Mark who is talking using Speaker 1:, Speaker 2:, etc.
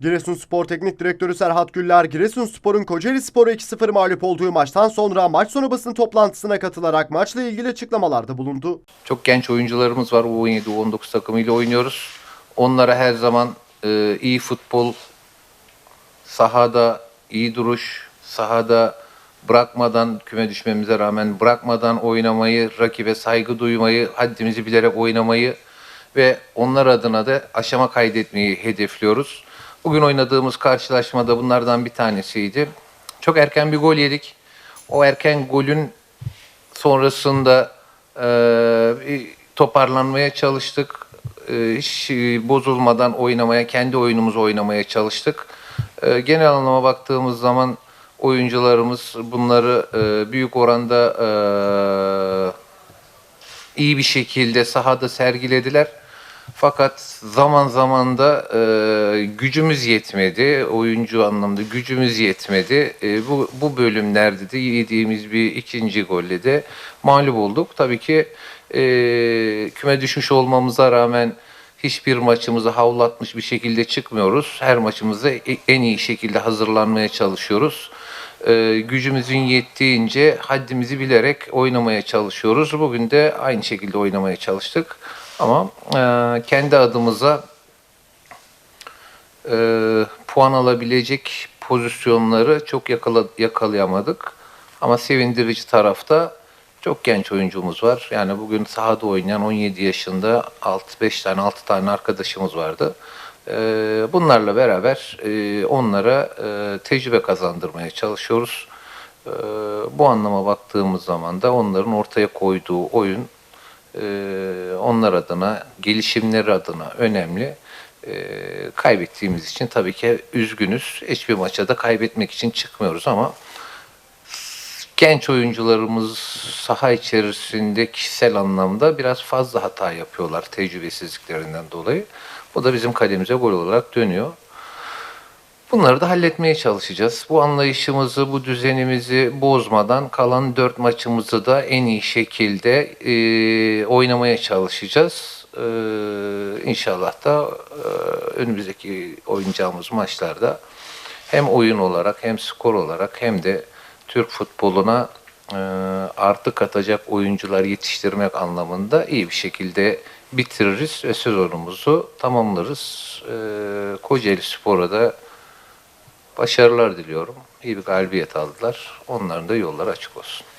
Speaker 1: Giresunspor Teknik Direktörü Serhat Güller, Giresunspor'un Kocaeli Spor'u 2-0 mağlup olduğu maçtan sonra maç sonu basın toplantısına katılarak maçla ilgili açıklamalarda bulundu.
Speaker 2: Çok genç oyuncularımız var. U17, U19 takımıyla oynuyoruz. Onlara her zaman e, iyi futbol, sahada iyi duruş, sahada bırakmadan küme düşmemize rağmen bırakmadan oynamayı, rakibe saygı duymayı, haddimizi bilerek oynamayı ve onlar adına da aşama kaydetmeyi hedefliyoruz. Bugün oynadığımız karşılaşmada bunlardan bir tanesiydi. Çok erken bir gol yedik. O erken golün sonrasında e, toparlanmaya çalıştık. E, hiç e, bozulmadan oynamaya, kendi oyunumuzu oynamaya çalıştık. E, genel anlama baktığımız zaman oyuncularımız bunları e, büyük oranda e, iyi bir şekilde sahada sergilediler. Fakat zaman zaman da e, gücümüz yetmedi. Oyuncu anlamda gücümüz yetmedi. E, bu, bu bölümlerde de yediğimiz bir ikinci golle de mağlup olduk. Tabii ki e, küme düşmüş olmamıza rağmen hiçbir maçımızı havlatmış bir şekilde çıkmıyoruz. Her maçımızda e- en iyi şekilde hazırlanmaya çalışıyoruz. E, gücümüzün yettiğince haddimizi bilerek oynamaya çalışıyoruz. Bugün de aynı şekilde oynamaya çalıştık. Ama e, kendi adımıza e, puan alabilecek pozisyonları çok yakala, yakalayamadık. Ama sevindirici tarafta çok genç oyuncumuz var. Yani bugün sahada oynayan 17 yaşında 6 5 tane 6 tane arkadaşımız vardı. E, bunlarla beraber e, onlara e, tecrübe kazandırmaya çalışıyoruz. Bu anlama baktığımız zaman da onların ortaya koyduğu oyun onlar adına, gelişimleri adına önemli. Ee, kaybettiğimiz için tabii ki üzgünüz. Hiçbir maça da kaybetmek için çıkmıyoruz ama genç oyuncularımız saha içerisinde kişisel anlamda biraz fazla hata yapıyorlar tecrübesizliklerinden dolayı. Bu da bizim kalemize gol olarak dönüyor. Bunları da halletmeye çalışacağız. Bu anlayışımızı, bu düzenimizi bozmadan kalan dört maçımızı da en iyi şekilde e, oynamaya çalışacağız. E, inşallah da e, önümüzdeki oynayacağımız maçlarda hem oyun olarak hem skor olarak hem de Türk futboluna e, artı katacak oyuncular yetiştirmek anlamında iyi bir şekilde bitiririz ve sezonumuzu tamamlarız. E, Kocaeli Spor'a da Başarılar diliyorum. İyi bir galibiyet aldılar. Onların da yolları açık olsun.